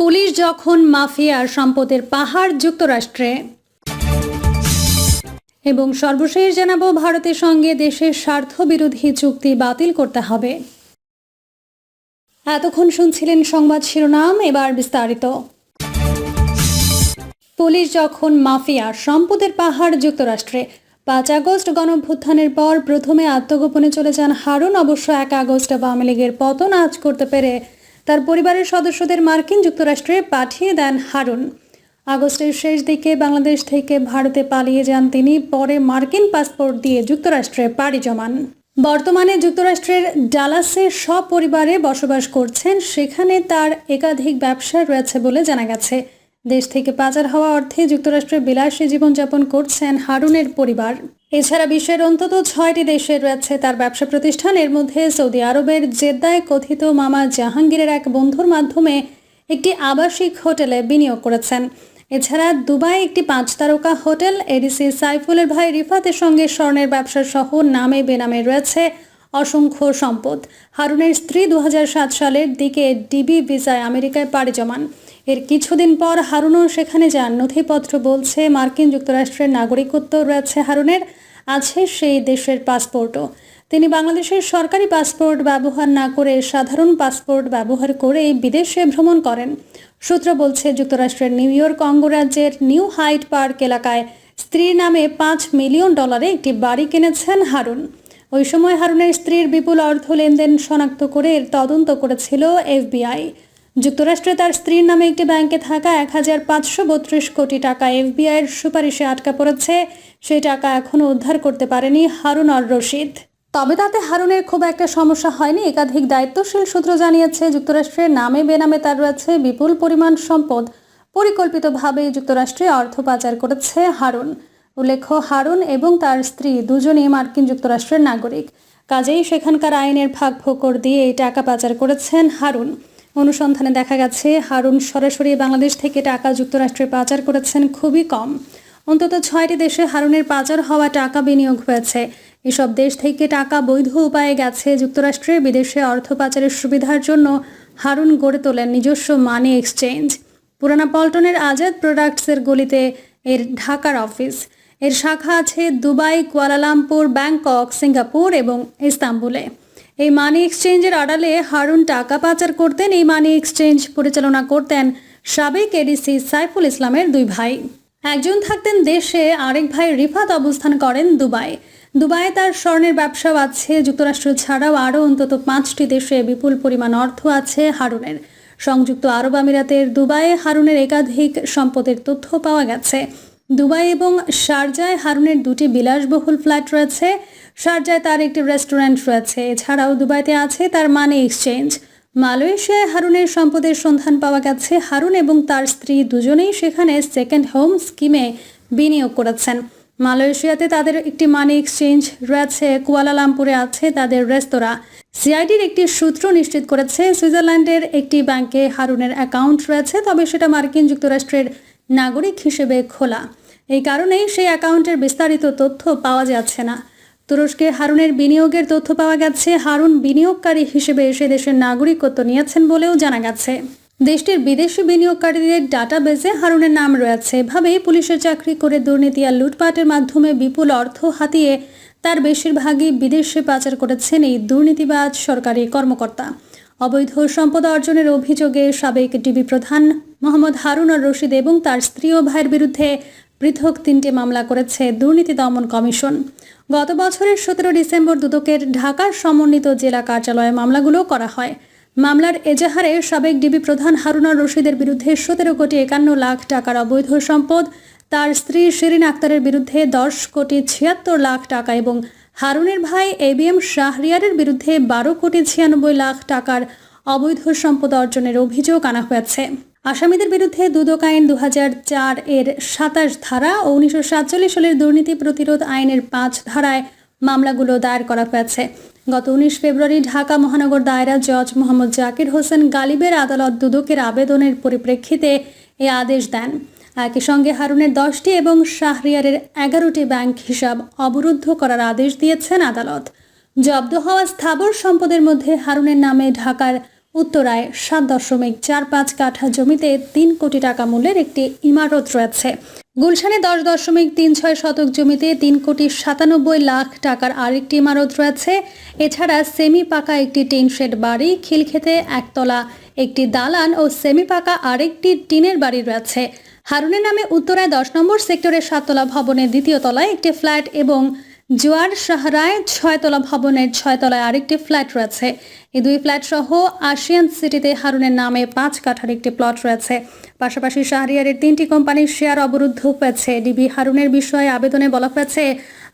Police যখন মাফিয়ার সম্পদের পাহাড় যুক্তরাষ্ট্রে। এবং সর্বশেষ জানাব, ভারতের সঙ্গে দেশের স্বার্থ বিরোধী চুক্তি বাতিল করতে হবে। এতক্ষণ শুনছিলেন সংবাদ শিরোনাম, এবার বিস্তারিত। পুলিশ যখন মাফিয়ার সম্পদের পাহাড় যুক্তরাষ্ট্রে, পাঁচ আগস্ট গণভ্যুত্থানের পর প্রথমে আত্মগোপনে চলে যান হারুন, অবশ্য এক আগস্ট আওয়ামী লীগের পতন আজ করতে পেরে তার পরিবারের সদস্যদের মার্কিন যুক্তরাষ্ট্রে পাঠিয়ে দেন হারুন। আগস্টের শেষ দিকে বাংলাদেশ থেকে ভারতে পালিয়ে যান তিনি, পরে মার্কিন পাসপোর্ট দিয়ে যুক্তরাষ্ট্রে পাড়ি জমান। বর্তমানে যুক্তরাষ্ট্রের ডালাসে সপরিবারে বসবাস করছেন, সেখানে তার একাধিক ব্যবসা রয়েছে বলে জানা গেছে। দেশ থেকে পাচার হওয়া অর্থে যুক্তরাষ্ট্রে বিলাসী জীবনযাপন করছেন হারুনের পরিবার। এছাড়া বিশ্বের অন্তত ছয়টি দেশে রয়েছে তার ব্যবসা প্রতিষ্ঠান। এর মধ্যে সৌদি আরবের জেদ্দায় কথিত মামা জাহাঙ্গীরের এক বন্ধুর মাধ্যমে একটি আবাসিক হোটেলে বিনিয়োগ করেছেন। এছাড়া দুবাই একটি পাঁচ তারকা হোটেল, এডিসি সাইফুলের ভাই রিফাতের সঙ্গে স্বর্ণের ব্যবসা সহ নামে বেনামে রয়েছে অসংখ্য সম্পদ। হারুনের স্ত্রী দু হাজার সাত সালের দিকে ডিবি ভিসায় আমেরিকায় পাড়ি জমান। এর কিছুদিন পর হারুনও সেখানে যান। নথিপত্র বলছে, মার্কিন যুক্তরাষ্ট্রের নাগরিকত্ব রয়েছে হারুনের। আছে সেই দেশের পাসপোর্টও। তিনি বাংলাদেশের সরকারি পাসপোর্ট ব্যবহার না করে সাধারণ পাসপোর্ট ব্যবহার করে বিদেশে ভ্রমণ করেন। সূত্র বলছে, যুক্তরাষ্ট্রের নিউ ইয়র্ক অঙ্গরাজ্যের নিউ হাইট পার্ক এলাকায় স্ত্রীর নামে পাঁচ মিলিয়ন ডলারে একটি বাড়ি কিনেছেন হারুন। ওই সময় হারুনের স্ত্রীর বিপুল অর্থ লেনদেন শনাক্ত করে তদন্ত করেছিল এফবিআই। যুক্তরাষ্ট্রে তার স্ত্রীর নামে একটি ব্যাংকে থাকা এক হাজার পাঁচশো বত্রিশ কোটি টাকা এফবিআইয়ের সুপারিশে আটকা পড়েছে। সেই টাকা এখনও উদ্ধার করতে পারেনি হারুন অর রশিদ। তবে তাতে হারুনের খুব একটা সমস্যা হয়নি, একাধিক দায়িত্বশীল সূত্র জানিয়েছে যুক্তরাষ্ট্রের নামে বেনামে তার রয়েছে বিপুল পরিমাণ সম্পদ। পরিকল্পিতভাবে যুক্তরাষ্ট্রে অর্থ পাচার করেছে হারুন। উল্লেখ্য, হারুন এবং তার স্ত্রী দুজনেই মার্কিন যুক্তরাষ্ট্রের নাগরিক। কাজেই সেখানকার আইনের ভাগ ফোকর দিয়ে এই টাকা পাচার করেছেন হারুন। অনুসন্ধানে দেখা গেছে, হারুন সরাসরি বাংলাদেশ থেকে টাকা যুক্তরাষ্ট্রে পাচার করেছেন খুবই কম। অন্তত ছয়টি দেশে হারুনের পাচার হওয়া টাকা বিনিয়োগ হয়েছে। এসব দেশ থেকে টাকা বৈধ উপায়ে গেছে যুক্তরাষ্ট্রে। বিদেশে অর্থ পাচারের সুবিধার জন্য হারুন গড়ে তোলেন নিজস্ব মানি এক্সচেঞ্জ। পুরানা পল্টনের আজাদ প্রোডাক্টসের গলিতে এর ঢাকার অফিস। এর শাখা আছে দুবাই, কুয়ালালামপুর, ব্যাংকক, সিঙ্গাপুর এবং ইস্তাম্বুলে। এই মানি এক্সচেঞ্জের আড়ালে হারুন টাকা পাচার করতেন, এই মানি এক্সচেঞ্জ পরিচালনা করতেন সাবেক এডিসি সাইফুল ইসলামের দুই ভাই। একজন থাকতেন দেশে, আরেক ভাই রিফাত অবস্থান করেন দুবাই দুবাইয়ে তার স্বর্ণের ব্যবসাও আছে, যুক্তরাষ্ট্র ছাড়াও আরও অন্তত পাঁচটি দেশে বিপুল পরিমাণ অর্থ আছে হারুনের। সংযুক্ত আরব আমিরাতের দুবাইয়ে হারুনের একাধিক সম্পদের তথ্য পাওয়া গেছে। দুবাই এবং শারজায় হারুনের দুটি বিলাসবহুল ফ্ল্যাট রয়েছে। শারজায় তার একটি রেস্টুরেন্ট রয়েছে। এছাড়াও দুবাইতে আছে তার মানি এক্সচেঞ্জ। মালয়েশিয়ায় হারুনের সম্পদের সন্ধান পাওয়া গেছে। হারুন এবং তার স্ত্রী দুজনেই সেখানে সেকেন্ড হোম স্কিমে বিনিয়োগ করেছেন। মালয়েশিয়াতে তাদের একটি মানি এক্সচেঞ্জ রয়েছে। কুয়ালালামপুরে আছে তাদের রেস্তোরাঁ। সিআইডির একটি সূত্র নিশ্চিত করেছে, সুইজারল্যান্ডের একটি ব্যাংকে হারুনের অ্যাকাউন্ট রয়েছে, তবে সেটা মার্কিন যুক্তরাষ্ট্রের নাগরিক হিসেবে খোলা। এই কারণেই সেই অ্যাকাউন্টের বিস্তারিত তথ্য পাওয়া যাচ্ছে না। তুরস্কে হারুনের বিনিয়োগের তথ্য পাওয়া গেছে। হারুন বিনিয়োগকারী হিসেবে সে দেশের নাগরিকত্ব নিয়েছেন বলেও জানা গেছে। দেশটির বিদেশি বিনিয়োগকারীদের ডাটাবেজে হারুনের নাম রয়েছে। এভাবেই পুলিশের চাকরি করে দুর্নীতি আর লুটপাটের মাধ্যমে বিপুল অর্থ হাতিয়ে তার বেশিরভাগই বিদেশে পাচার করেছেন এই দুর্নীতিবাজ সরকারি কর্মকর্তা। অবৈধ সম্পদ অর্জনের অভিযোগে সাবেক ডিবি প্রধান মোহাম্মদ হারুন আর রশিদ এবং তার স্ত্রী ও ভাইয়ের বিরুদ্ধে পৃথক তিনটি মামলা করেছে দুর্নীতি দমন কমিশন। গত বছরের সতেরো ডিসেম্বর দুদকের ঢাকার সমন্বিত জেলা কার্যালয়ে মামলাগুলো করা হয়। মামলার এজাহারে সাবেক ডিবি প্রধান হারুনা রশিদের বিরুদ্ধে সতেরো কোটি একান্ন লাখ টাকার অবৈধ সম্পদ, তার স্ত্রী শিরিন আক্তারের বিরুদ্ধে দশ কোটি ছিয়াত্তর লাখ টাকা এবং হারুনের ভাই এবিএম শাহরিয়ারের বিরুদ্ধে বারো কোটি ছিয়ানব্বই লাখ টাকার অবৈধ সম্পদ অর্জনের অভিযোগ আনা হয়েছে। আসামিদের বিরুদ্ধে দুদক আইন দু চার এর সাতাশ ধারা ও উনিশশো সাতচল্লিশ সালের দুর্নীতি প্রতিরোধ আইনের পাঁচ ধারায় মামলাগুলো দায়ের করা হয়েছে। গত উনিশ ফেব্রুয়ারি ঢাকা মহানগর দায়রা জজ মোহাম্মদ জাকির হোসেন গালিবের আদালত দুদকের আবেদনের পরিপ্রেক্ষিতে এ আদেশ দেন। একই সঙ্গে হারুনের দশটি এবং শাহরিয়ারের এগারোটি ব্যাংক হিসাব অবরুদ্ধ করার আদেশ দিয়েছেন আদালত। জব্দ হওয়া স্থাবর সম্পদের মধ্যে হারুনের নামে ঢাকার উত্তরায় সাত দশমিক চার পাঁচ কাঠা জমিতে তিন কোটি টাকা মূল্যের একটি ইমারত রয়েছে। গুলশানে দশ দশমিক তিন ছয় শতক জমিতে তিন কোটি সাতানব্বই লাখ টাকার আরেকটি ইমারত রয়েছে। এছাড়া সেমি পাকা একটি টিন শেড বাড়ি, খিলক্ষেতে একতলা একটি দালান ও সেমি পাকা আরেকটি টিনের বাড়ি রয়েছে। হারুনের নামে উত্তরায় দশ নম্বর সেক্টরের সাততলা ভবনের দ্বিতীয় তলায় একটি ফ্ল্যাট এবং জোয়ার সাহারায় ছয়তলা ভবনের ছয়তলায় আরেকটি ফ্ল্যাট রয়েছে। এই দুই ফ্ল্যাট সহ আশিয়ান সিটিতে হারুনের নামে পাঁচ কাঠার একটি প্লট রয়েছে। পাশাপাশি শাহরিয়ারের তিনটি কোম্পানির শেয়ার অবরুদ্ধ হয়েছে। ডিবি হারুনের বিষয়ে আবেদনে বলা হয়েছে,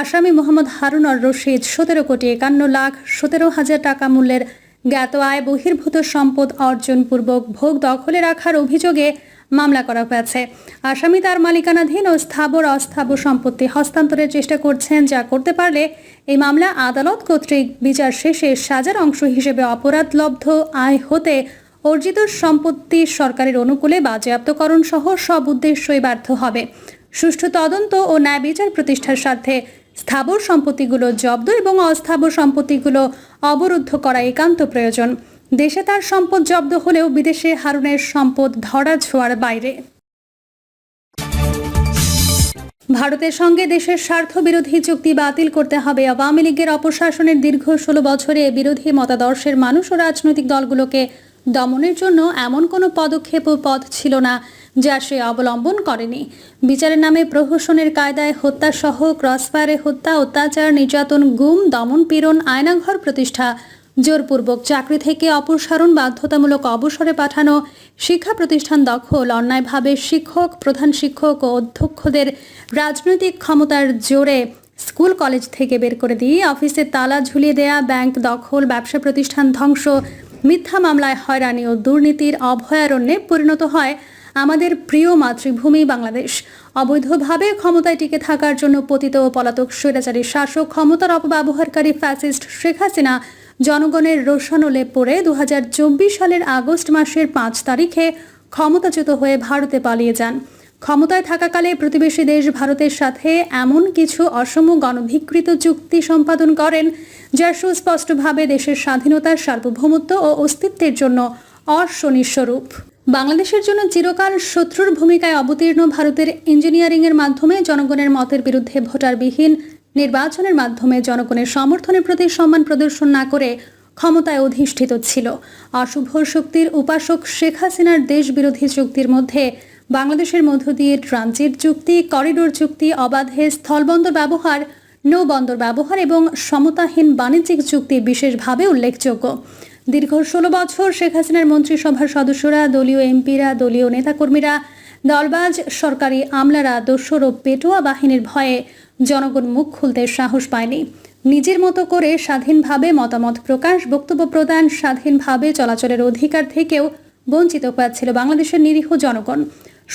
আসামি মোহাম্মদ হারুন আর রশিদ সতেরো কোটি একান্ন লাখ সতেরো হাজার টাকা মূল্যের জ্ঞাত আয় বহির্ভূত সম্পদ অর্জনপূর্বক ভোগ দখলে রাখার অভিযোগে মামলা করা হয়েছে। আসামি তার মালিকানাধীন ও স্থাবর অস্থাবর সম্পত্তি হস্তান্তরের চেষ্টা করছেন, যা করতে পারলে এই মামলা আদালত কর্তৃক বিচার শেষে সাজার অংশ হিসেবে অপরাধলব্ধ আয় হতে অর্জিত সম্পত্তি সরকারের অনুকূলে বাজেয়াপ্তকরণ সহ সব উদ্দেশ্যই ব্যর্থ হবে। সুষ্ঠু তদন্ত ও ন্যায় বিচার প্রতিষ্ঠার স্বার্থে স্থাবর সম্পত্তিগুলো জব্দ এবং অস্থাবর সম্পত্তিগুলো অবরুদ্ধ করা একান্ত প্রয়োজন। দেশে তার সম্পদ জব্দ হলেও বিদেশে হারুনের সম্পদ ধরা ছোঁয়ার বাইরে। ভারতের সঙ্গে দেশের স্বার্থ বিরোধী চুক্তি বাতিল করতে হবে আওয়ামী লীগের অপশাসনের দীর্ঘ ষোলো বছরে বিরোধী মতাদর্শের মানুষ ও রাজনৈতিক দলগুলোকে দমনের জন্য এমন কোনো পদক্ষেপ ও পথ ছিল না যা সে অবলম্বন করেনি। বিচারের নামে প্রহসনের কায়দায় হত্যাসহ, ক্রসফায়ারে হত্যা, অত্যাচার, নির্যাতন, গুম, দমন, পীড়ন, আয়নাঘর প্রতিষ্ঠা জোরপূর্বক চাকরি থেকে অপসারণ, বাধ্যতামূলক অবসরে পাঠানো, শিক্ষা প্রতিষ্ঠান দখল, অন্যায়ভাবে শিক্ষক, প্রধান শিক্ষক ও অধ্যক্ষদের রাজনৈতিক ক্ষমতার জোরে স্কুল, কলেজ থেকে বের করে দিয়ে অফিসে তালা ঝুলিয়ে দেয়া, ব্যাংক দখল, ব্যবসা প্রতিষ্ঠান ধ্বংস, মিথ্যা মামলায় হয়রানি ও দুর্নীতির অভয়ারণ্যে পরিণত হয় আমাদের প্রিয় মাতৃভূমি বাংলাদেশ। অবৈধভাবে ক্ষমতায় টিকে থাকার জন্য পতিত ও পলাতক স্বৈরাচারী শাসক, ক্ষমতার অপব্যবহারকারী ফ্যাসিস্ট শেখ হাসিনা জনগণের রোশানলে পড়ে দুহাজার চব্বিশ সালের আগস্ট মাসের পাঁচ তারিখে ক্ষমতাচ্যুত হয়ে ভারতে পালিয়ে যান। ক্ষমতায় থাকাকালে প্রতিবেশী দেশ ভারতের সাথে এমন কিছু অসম গণধিকৃত চুক্তি সম্পাদন করেন, যা সুস্পষ্টভাবে দেশের স্বাধীনতার সার্বভৌমত্ব ও অস্তিত্বের জন্য অর্শনিস্বরূপ। বাংলাদেশের জন্য চিরকাল শত্রুর ভূমিকায় অবতীর্ণ ভারতের ইঞ্জিনিয়ারিংয়ের মাধ্যমে জনগণের মতের বিরুদ্ধে ভোটারবিহীন নির্বাচনের মাধ্যমে জনগণের সমর্থনের প্রতি সম্মান প্রদর্শন না করে ক্ষমতায় অধিষ্ঠিত ছিল। অশুভ শক্তির উপাসক শেখ হাসিনার দেশ বিরোধী চুক্তির মধ্যে বাংলাদেশের মধ্য দিয়ে ট্রানজিট চুক্তি, করিডোর চুক্তি, অবাধে স্থলবন্দর ব্যবহার, নৌবন্দর ব্যবহার এবং সমতাহীন বাণিজ্যিক চুক্তি বিশেষভাবে উল্লেখযোগ্য। দীর্ঘ ষোলো বছর শেখ হাসিনার মন্ত্রিসভার সদস্যরা, দলীয় এমপিরা, দলীয় নেতাকর্মীরা, দলবাজ, সরকারি আমলারা, দস্যুর ও পেটোয়া বাহিনীর ভয়ে জনগণ মুখ খুলতে সাহস পায়নি। নিজের মতো করে স্বাধীনভাবে মতামত প্রকাশ, বক্তব্য প্রদান, স্বাধীনভাবে চলাচলের অধিকার থেকেও বঞ্চিত হয়েছিল বাংলাদেশের নিরীহ জনগণ।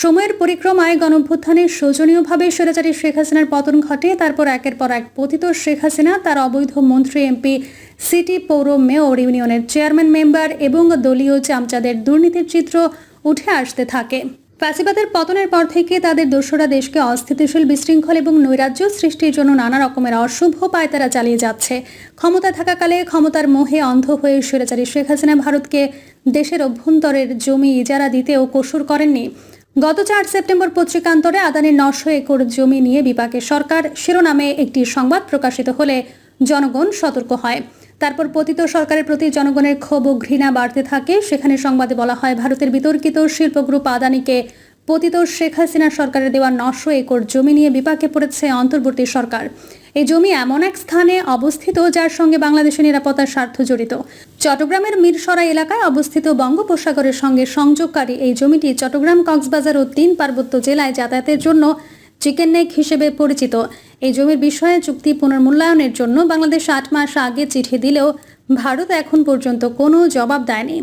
সময়ের পরিক্রমায় গণভ্যুত্থানে শোচনীয়ভাবে স্বৈরাচারী শেখ হাসিনার পতন ঘটে, তারপর একের পর এক পতিত শেখ হাসিনা, তার অবৈধ মন্ত্রী এমপি, সিটি পৌর মেয়র, ইউনিয়নের চেয়ারম্যান মেম্বার এবং দলীয় চামচাদের দুর্নীতির চিত্র উঠে আসতে থাকে। ফ্যাসিবাদের পতনের পর থেকে তাদের দোসরা দেশকে অস্থিতিশীল, বিশৃঙ্খল এবং নৈরাজ্য সৃষ্টির জন্য নানা রকমের অশুভ পায়তারা চালিয়ে যাচ্ছে। ক্ষমতা থাকাকালে ক্ষমতার মোহে অন্ধ হয়ে স্বৈরাচারী শেখ হাসিনা ভারতকে দেশের অভ্যন্তরের জমি ইজারা দিতেও কসুর করেননি। গত চার সেপ্টেম্বর পত্রিকান্তরে আদানির নশো একর জমি নিয়ে বিপাকে সরকার, শিরোনামে একটি সংবাদ প্রকাশিত হলে জনগণ সতর্ক হয়। তারপর পতিত সরকারের প্রতি জনগণের ক্ষোভ ও ঘৃণা বাড়তে থাকে। সেখানে সংবাদে বলা হয়, ভারতের বিতর্কিত শিল্প গ্রুপ আদানিকে পতিত শেখ হাসিনা সরকারের দেওয়া নশো একর জমি নিয়ে বিপাকে পড়েছে অন্তর্বর্তী সরকার। এই জমি এমন এক স্থানে অবস্থিত যার সঙ্গে বাংলাদেশের নিরাপত্তার স্বার্থ জড়িত। চট্টগ্রামের মিরসরাই এলাকায় অবস্থিত বঙ্গোপসাগরের সঙ্গে সংযোগকারী এই জমিটি চট্টগ্রাম কক্সবাজার ও তিন পার্বত্য জেলায় যাতায়াতের জন্য চিকেন নেক হিসেবে পরিচিত। এই জমির বিষয়ে চুক্তি পুনর্মূল্যায়নের জন্য বাংলাদেশ আট মাস আগে চিঠি দিলেও ভারত এখন পর্যন্ত কোনো জবাব দেয়নি।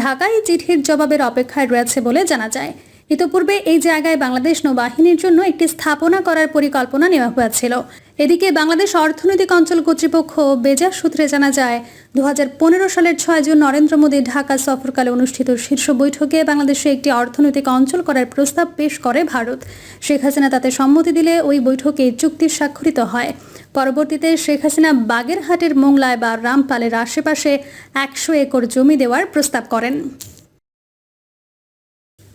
ঢাকায় চিঠির জবাবের অপেক্ষায় রয়েছে বলে জানা যায়। ইতোপূর্বে এই জায়গায় বাংলাদেশ নৌবাহিনীর জন্য একটি স্থাপনা করার পরিকল্পনা নেওয়া হয়েছিল। এদিকে বাংলাদেশ অর্থনৈতিক অঞ্চল কর্তৃপক্ষ বেজার সূত্রে জানা যায়, দুহাজার পনেরো সালের ছয় জুন নরেন্দ্র মোদী ঢাকা সফরকালে অনুষ্ঠিত শীর্ষ বৈঠকে বাংলাদেশে একটি অর্থনৈতিক অঞ্চল করার প্রস্তাব পেশ করে ভারত। শেখ হাসিনা তাতে সম্মতি দিলে ওই বৈঠকে চুক্তি স্বাক্ষরিত হয়। পরবর্তীতে শেখ হাসিনা বাগেরহাটের মোংলায় বা রামপালের আশেপাশে একশো একর জমি দেওয়ার প্রস্তাব করেন।